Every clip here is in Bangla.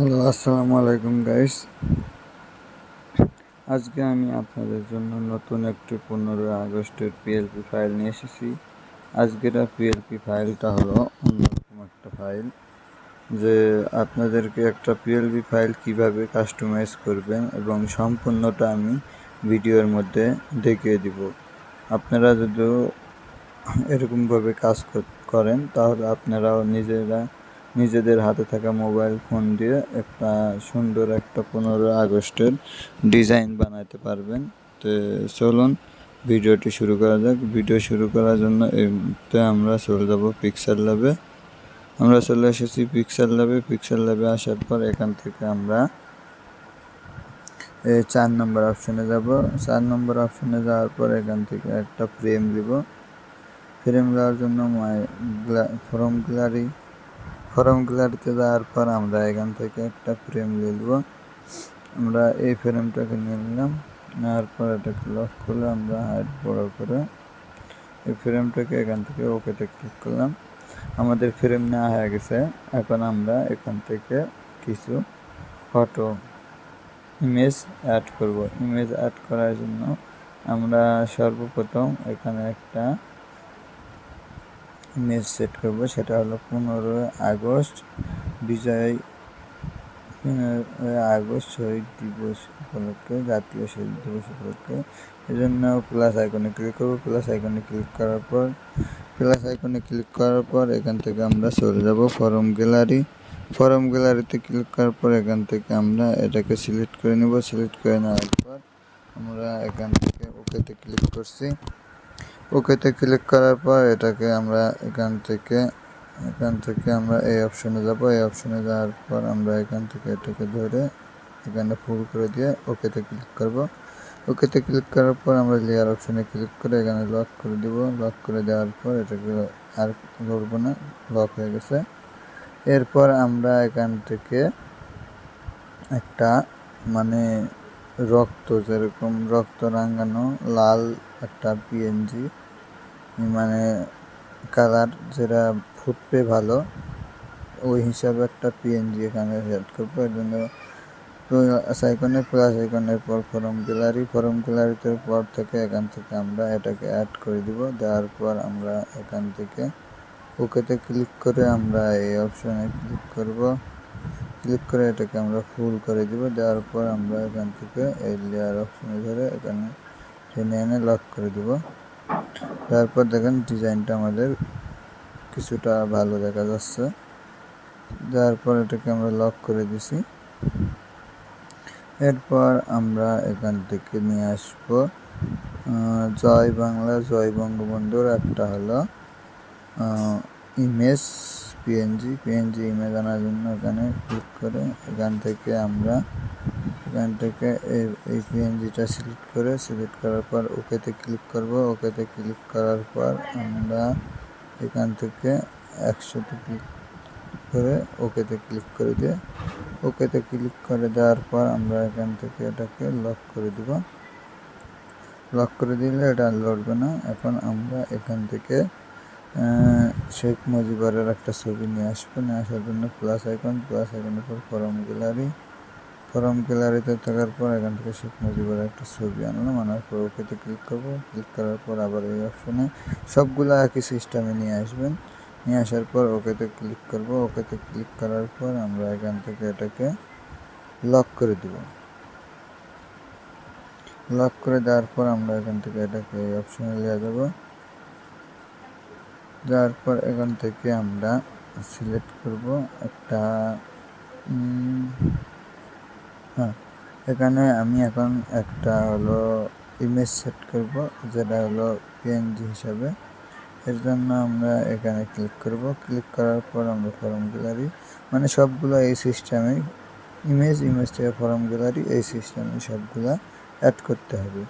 হ্যালো, আসসালামু আলাইকুম গাইস আজকে আমি আপনাদের জন্য নতুন একটি পনেরোই আগস্টের পিএলপি ফাইল নিয়ে এসেছি। আজকের পিএলপি ফাইলটা হলো অন্যরকম একটা ফাইল যে আপনাদেরকে একটা পিএলপি ফাইল কীভাবে কাস্টমাইজ করবেন এবং সম্পূর্ণটা আমি ভিডিওর মধ্যে দেখিয়ে দিব। আপনারা যদি এরকমভাবে কাজ করেন, তাহলে আপনারাও নিজেরা নিজেদের হাতে থাকা মোবাইল ফোন দিয়ে একটা সুন্দর একটা পনেরো আগস্টের ডিজাইন বানাতে পারবেন। তো চলুন, ভিডিওটি শুরু করা যাক। ভিডিও শুরু করার জন্য তো আমরা চলে যাব পিক্সেল ল্যাবে আমরা চলে এসেছি পিক্সেল ল্যাবে পিক্সেল ল্যাবে আসার পর এখান থেকে আমরা এই চার নম্বর অপশনে যাব। চার নম্বর অপশনে যাওয়ার পর এখান থেকে একটা ফ্রেম দিব। ফ্রেম দেওয়ার জন্য মাই ফ্রম গ্যালারি ফরম গ্যালারিতে যাওয়ার পর আমরা এখান থেকে একটা ফ্রেম নিয়ে আমরা এই ফ্রেমটাকে নিয়ে নিলাম, নেওয়ার পর এটাকে লক করলে আমরা হাইট বড় করে এই ফ্রেমটাকে এখান থেকে ওকেতে ক্লিক করলাম। আমাদের ফ্রেম নেওয়া হয়ে গেছে। এখন আমরা এখান থেকে কিছু ফটো ইমেজ অ্যাড করব। ইমেজ অ্যাড করার জন্য আমরা সর্বপ্রথম এখানে একটা ইমেজ সেট করব, সেটা হলো পনেরোই আগস্ট, বিজয় আগস্ট শহীদ দিবস উপলক্ষে, জাতীয় শহীদ দিবস উপলক্ষে। এই জন্য প্লাস আইকনে ক্লিক করব। প্লাস আইকনে ক্লিক করার পর প্লাস আইকনে ক্লিক করার পর এখান থেকে আমরা চলে যাব ফরম গ্যালারি ফরম গ্যালারিতে ক্লিক করার পর এখান থেকে আমরা এটাকে সিলেক্ট করে নেব। সিলেক্ট করে নেওয়ার পর আমরা এখান থেকে ওকেতে ক্লিক করছি। ওকেতে ক্লিক করার পর এটাকে আমরা এখান থেকে এখান থেকে আমরা এই অপশনে যাব। এই অপশনে যাওয়ার পর আমরা এখান থেকে এটাকে ধরে এখানে ফুল করে দিয়ে ওকেতে ক্লিক করব। ওকেতে ক্লিক করার পর আমরা লেয়ার অপশনে ক্লিক করে এখানে লক করে দিব। লক করে দেওয়ার পর এটাকে আর ধরবো না লক হয়ে গেছে। এরপর আমরা এখান থেকে একটা মানে রক্ত, যেরকম রক্ত রাঙানো, লাল একটা পিএনজি মানে কালার যেটা ফুটবে ভালো, ওই হিসাবে একটা পিএনজি এখানে সেট করব। এর জন্য আইকনের প্লাস আইকনের পর ফরম গ্যালারি ফরম গ্যালারিতে পর থেকে এখান থেকে আমরা এটাকে অ্যাড করে দিব। দেওয়ার পর আমরা এখান থেকে ওকেতে ক্লিক করে আমরা এই অপশনে ক্লিক করব। ক্লিক করে এটাকে আমরা ফুল করে দিব। দেওয়ার পর আমরা এখান থেকে এই লেয়ার অপশনে ধরে এখানে টেনে এনে লক করে দিব। তারপর দেখেন ডিজাইনটা আমাদের কিছুটা ভালো দেখা যাচ্ছে। তারপর এটাকে আমরা লক করে দিছি। এরপর আমরা এখান থেকে নিয়ে আসব। জয় বাংলা, জয় বঙ্গবন্ধুর একটা হলো ইমেজ পিএনজি পিএনজি ইমেজ আনার জন্য এখানে ক্লিক করে এখান থেকে আমরা এখান থেকে এই পিএনজিটা সিলেক্ট করে সিলেক্ট করার পর ওকেতে ক্লিক করব। ওকেতে ক্লিক করার পর আমরা এখান থেকে একশোতে ক্লিক করে ওকেতে ক্লিক করে দিয়ে, ওকেতে ক্লিক করে দেওয়ার পর আমরা এখান থেকে এটাকে লক করে দিব। লক করে দিলে এটা লড়বে না। এখন আমরা এখান থেকে শেখ মুজিবরের একটা ছবি নিয়ে আসব। নিয়ে আসার জন্য প্লাস আইকন প্লাস আইকনের পর ফরম গ্যালারি ফরম গ্যালারিতে থাকার পর এখান থেকে শেখ মুজিবের একটা ছবি আনলাম, আনার পর ওকেতে ক্লিক করব। ক্লিক করার পর আবার এই অপশনে সবগুলো একই সিস্টেমে নিয়ে আসবেন। নিয়ে আসার পর ওকেতে ক্লিক করব। ওকেতে ক্লিক করার পর আমরা এখান থেকে এটাকে লক করে দিব। লক করে দেওয়ার পর আমরা এখান থেকে এটাকে এই অপশনে নিয়ে যাব। যাওয়ার পর এখান থেকে আমরা সিলেক্ট করব একটা হ্যাঁ এখানে আমি এখন একটা হলো ইমেজ সেট করব, যেটা হলো পিএনজি হিসাবে। এর জন্য আমরা এখানে ক্লিক করব। ক্লিক করার পর আমরা ফর্ম গ্যালারি মানে সবগুলো এই সিস্টেমে ইমেজ ইমেজ থেকে ফর্ম গ্যালারি এই সিস্টেমে সবগুলো অ্যাড করতে হবে।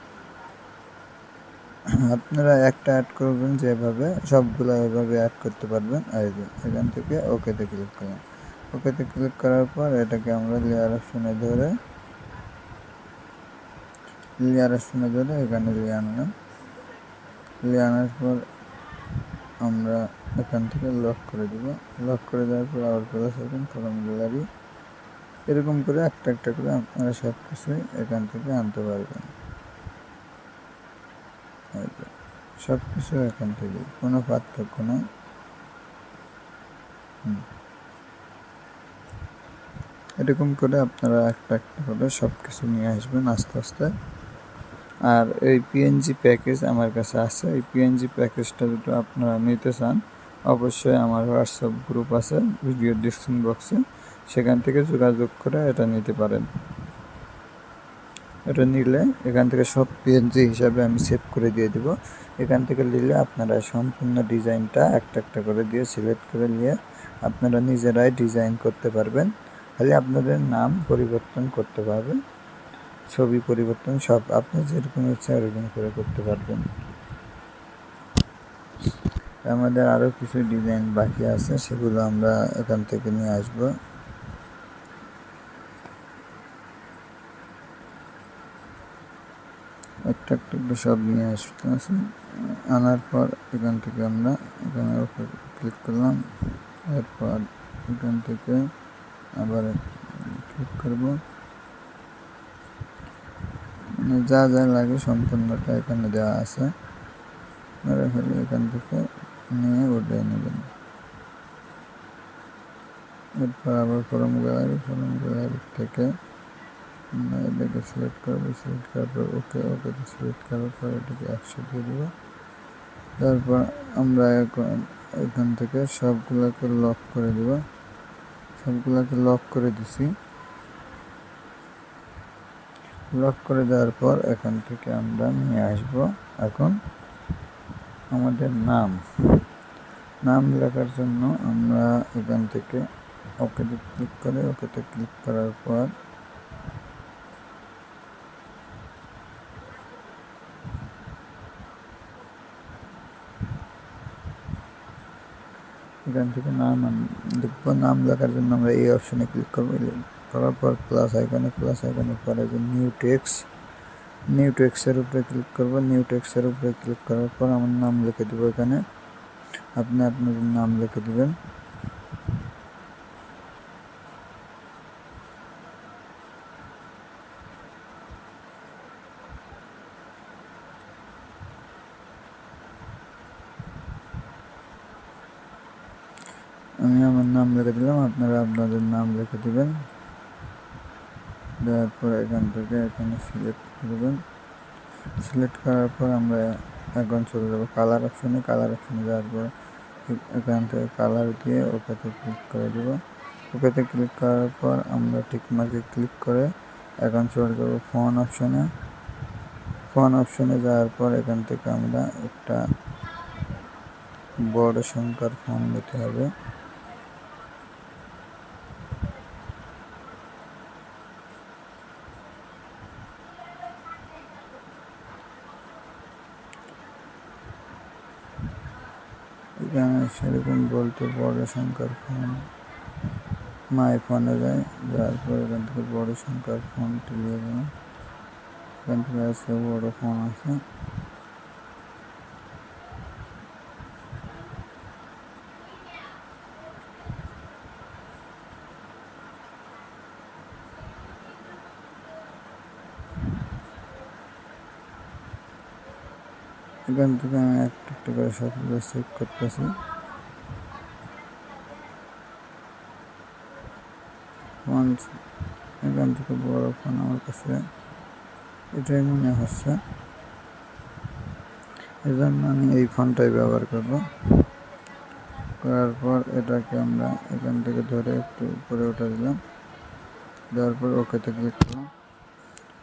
আপনারা একটা অ্যাড করবেন যেভাবে, সবগুলো এভাবে অ্যাড করতে পারবেন। এখান থেকে ওকেতে ক্লিক করলাম। ওকেতে ক্লিক করার পর এটাকে আমরা লেয়ার অপশনে ধরে লেয়ার অপশনে ধরে এখানে লিয়ে আনলাম। লিয়ে আনার পর আমরা এখান থেকে লক করে দিব। লক করে দেওয়ার পর আবার প্লাস এখন ফরম গ্যালারি এরকম করে একটা একটা করে আপনারা সব কিছুই এখান থেকে আনতে পারবেন। সব কিছু এখান থেকে, কোনো পার্থক্য নেই। এরকম করে আপনারা একটা একটা করে সব কিছু নিয়ে আসবেন আস্তে আস্তে। আর এই পিএনজি প্যাকেজ আমার কাছে আছে। এই পিএনজি প্যাকেজটা যদি আপনারা নিতে চান, অবশ্যই আমার হোয়াটসঅ্যাপ গ্রুপ আছে ভিডিও ডিসক্রিপশন বক্সে সেখান থেকে যোগাযোগ করে এটা নিতে পারেন। এটা নিলে এখান থেকে সব পিএনজি হিসাবে আমি সেভ করে দিয়ে দিব। এখান থেকে নিলে আপনারা সম্পূর্ণ ডিজাইনটা একটা একটা করে দিয়ে সিলেক্ট করে নিয়ে আপনারা নিজেরাই ডিজাইন করতে পারবেন। খালি আপনাদের নাম পরিবর্তন করতে পারবেন ছবি পরিবর্তন, সব আপনি যেরকম ইচ্ছা ওরকম করে করতে পারবেন। আমাদের আরও কিছু ডিজাইন বাকি আছে, সেগুলো আমরা এখান থেকে নিয়ে আসব। একটা একটা সব নিয়ে আসতে আছে। আনার পর এখান থেকে আমরা এখানে ক্লিক করলাম। এরপর এখান থেকে আবার ক্লিক করব। মানে যা যা লাগে সম্পূর্ণটা এখানে দেওয়া আছে। আপনারা খালি এখান থেকে নিয়ে উঠে নেবেন। এরপর আবার ফরম গ্যালারি ফরম গ্যালারি থেকে এটাকে সিলেক্ট করব। সিলেক্ট করার পর ওকে ওকে সিলেক্ট করার পর এটাকে একশো দিয়ে দেবো। তারপর আমরা এখন এখান থেকে সবগুলোকে লক করে দেব। সবগুলোকে লক করে দিছি। লক করে দেওয়ার পর এখান থেকে আমরা নিয়ে আসব। এখন আমাদের নাম। নাম লেখার জন্য আমরা এখান থেকে ওকেতে ক্লিক করে, ওকেতে ক্লিক করার পর এখান থেকে নাম লিখব, নাম লেখার জন্য আমরা এই অপশনে ক্লিক করব। করার পর প্লাস আইকনে প্লাস আইকনে পরে যে নিউ টেক্স নিউ টেক্সের উপরে ক্লিক করব। নিউ টেক্সের উপরে ক্লিক করার পর আমার নাম লিখে দেবো এখানে। আপনি আপনার নাম লিখে দেবেন। আমি আমার নাম লিখে দিলাম, আপনারা আপনাদের নাম লিখে দেবেন। দেওয়ার পর এখান থেকে এখানে সিলেক্ট করবেন। সিলেক্ট করার পর আমরা এখন চলে যাব কালার অপশনে কালার অপশনে যাওয়ার পর এখান থেকে কালার দিয়ে ওকেতে ক্লিক করে দেবো। ওকেতে ক্লিক করার পর আমরা ঠিক মার্কে ক্লিক করে এখন চলে যাব ফোন অপশনে ফোন অপশনে যাওয়ার পর এখান থেকে আমরা একটা বড় সংখ্যার ফোন নিতে হবে এখানে সেরকম বলতে বড় সংখ্যার ফোন মাই ফোনে যায়, যার পর এখান থেকে বড় সংখ্যার ফোন তুলে দেবেন এখান থেকে আছে বড় ফোন আছে। এখান থেকে আমি একটা একটা করে সবগুলো চেক করতেছি। ফোন এখান থেকে বড় ফোন আমার কাছে এটাই মনে হচ্ছে। এই জন্য আমি এই ফোনটাই ব্যবহার করব। করার পর এটাকে আমরা এখান থেকে ধরে একটু উপরে উঠে দিলাম। দেওয়ার পর ওকেতে ক্লিক করলাম।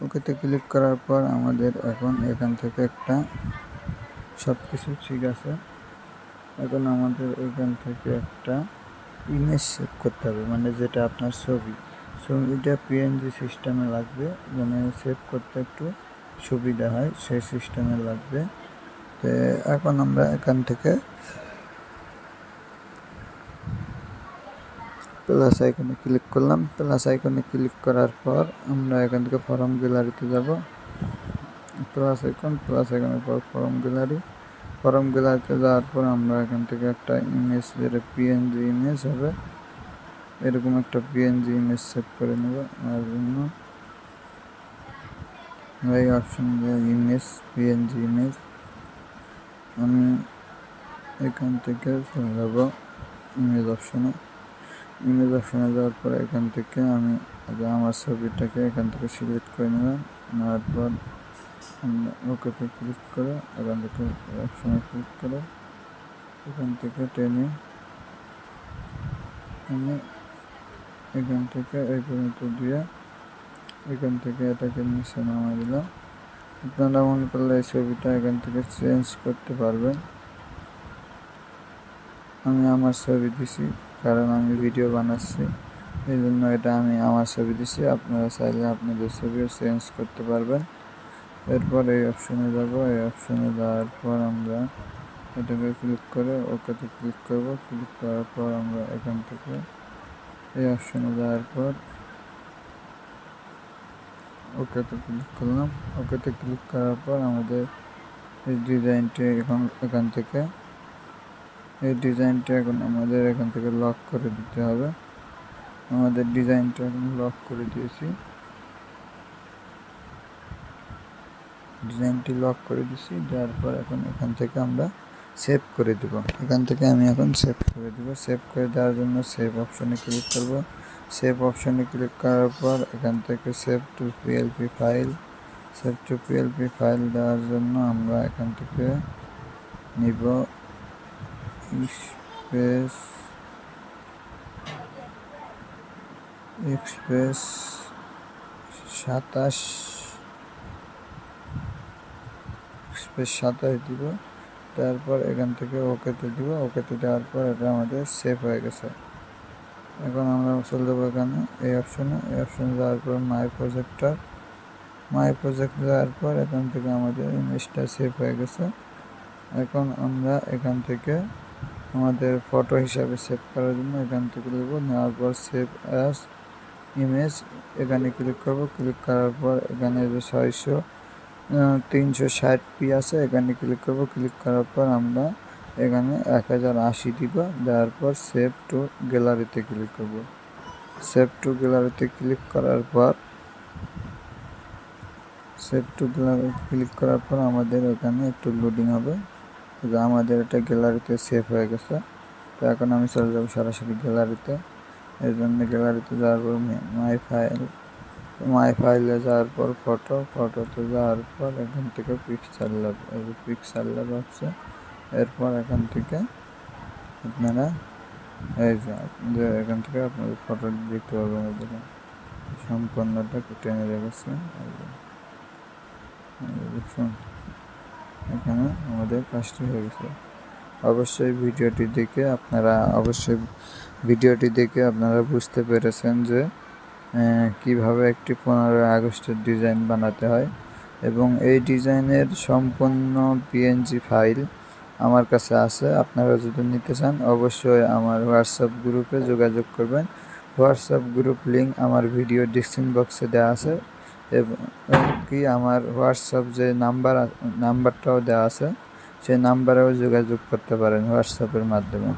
ওকেতে ক্লিক করার পর আমাদের এখন এখান থেকে একটা সব কিছু ঠিক আছে। এখন আমাদের এখান থেকে একটা ইমেজ সেভ করতে হবে মানে যেটা আপনার ছবি। ছবিটা পিএনজি সিস্টেমে লাগবে মানে সেভ করতে একটু সুবিধা হয়, সেই সিস্টেমে লাগবে। তো এখন আমরা এখান থেকে প্লাস আইকনে ক্লিক করলাম। প্লাস আইকনে ক্লিক করার পর আমরা এখান থেকে ফর্ম গ্যালারিতে যাব। প্লাস আইকন প্লাস আইকনের পর ফর্ম গ্যালারি ফর্ম গ্যালারিতে যাওয়ার পর আমরা এখান থেকে একটা ইমেজ যেটা পিএনজি ইমেজ হবে। এরকম একটা পিএনজি ইমেজ সেভ করে নেব। আর জন্য এই অপশন ইমেজ পিএনজি ইমেজ আমি এখান থেকে চলে যাব ইমেজ অপশনে ইমেজ অপশনে যাওয়ার পর এখান থেকে আমি আমার ছবিটাকে এখান থেকে সিলেক্ট করে নিলাম নেওয়ার পর ওকেতে ক্লিক করে এখান থেকে অপশনে ক্লিক করে এখান থেকে টেনে আমি এখান থেকে এই পর্যন্ত দিয়ে এখান থেকে এটাকে নিচে নামা দিলাম আপনারা মনে করলে এই ছবিটা এখান থেকে চেঞ্জ করতে পারবেন। আমি আমার ছবি দিছি, কারণ আমি ভিডিও বানাচ্ছি। এই জন্য এটা আমি আমার ছবি দিছি। আপনারা চাইলে আপনাদের ছবিও চেঞ্জ করতে পারবেন। এরপর এই অপশনে যাব, এই অপশনে যাওয়ার পর আমরা এটাকে ক্লিক করে ওকেতে ক্লিক করব। ক্লিক করার পর আমরা এখান থেকে এই অপশনে যাওয়ার পর ওকেতে ক্লিক করলাম। ওকেতে ক্লিক করার পর আমাদের এই ডিজাইনটি এখন এখান থেকে, এই ডিজাইনটা এখন আমাদের এখান থেকে লক করে দিতে হবে। আমাদের ডিজাইনটা এখন লক করে দিয়েছি। ডিজাইনটি লক করে দিছি, দেওয়ার পর এখন এখান থেকে আমরা সেভ করে দেব। এখান থেকে আমি এখন সেভ করে দেব। সেভ করে দেওয়ার জন্য সেভ অপশনে ক্লিক করব। সেভ অপশনে ক্লিক করার পর এখান থেকে save to PLP file save to PLP file দেওয়ার জন্য আমরা এখান থেকে নিব স্পেস এক্সপ্রেস সাতাশ স্পেস সাতাশ দিব, তারপর এখান থেকে ওকেতে দিব, ওকেতে দেওয়ার পর এটা আমাদের সেভ হয়ে গেছে। এখন আমরা চলে যাব এখানে, এই অপশনে এই অপশনে যাওয়ার পর মাই প্রজেক্টর মাই প্রজেক্ট যাওয়ার পর এখান থেকে আমাদের ইমেজটা সেভ হয়ে গেছে। এখন আমরা এখান থেকে আমাদের ফটো হিসাবে সেভ করার জন্য এখান থেকে নেব নেওয়ার পর সেভ অ্যাস ইমেজ এখানে ক্লিক করব ক্লিক করার পর এখানে যে ছয়শো তিনশো ষাট পি আছে, এখানে ক্লিক করব। ক্লিক করার পর আমরা এখানে এক হাজার আশি দিব। দেওয়ার পর সেভ টু গ্যালারিতে ক্লিক করব। সেভ টু গ্যালারিতে ক্লিক করার পর সেভ টু গ্যালারি ক্লিক করার পর আমাদের এখানে একটু লোডিং হবে। যে আমাদের এটা গ্যালারিতে সেভ হয়ে গেছে। তো এখন আমি চলে যাব সরাসরি গ্যালারিতে এই জন্য গ্যালারিতে যাওয়ার পর মাই ফাইল মাই ফাইলে যাওয়ার পর ফটো, ফটোতে যাওয়ার পর এখান থেকে পিকচার ল্যাব এই পিকচার ল্যাব আছে এরপর এখান থেকে আপনারা এই যে এখান থেকে আপনাদের ফটো দেখতে পাবেন দেখুন সম্পূর্ণটা টেনে রেখেছে। দেখুন, এখানে আমাদের কাজটি হয়ে গেছে। অবশ্যই ভিডিওটি দেখে আপনারা অবশ্যই ভিডিওটি দেখে আপনারা বুঝতে পেরেছেন যে কীভাবে একটি পনেরোই আগস্টের ডিজাইন বানাতে হয়। এবং এই ডিজাইনের সম্পূর্ণ পিএনজি ফাইল আমার কাছে আছে, আপনারা যদি নিতে চান অবশ্যই আমার হোয়াটসঅ্যাপ গ্রুপে যোগাযোগ করবেন। হোয়াটসঅ্যাপ গ্রুপ লিঙ্ক আমার ভিডিও ডিসক্রিপশন বক্সে দেওয়া আছে। এবং কি আমার হোয়াটসঅ্যাপ যে নাম্বার নাম্বারটাও দেওয়া আছে, সেই নাম্বারেও যোগাযোগ করতে পারেন হোয়াটসঅ্যাপের মাধ্যমে।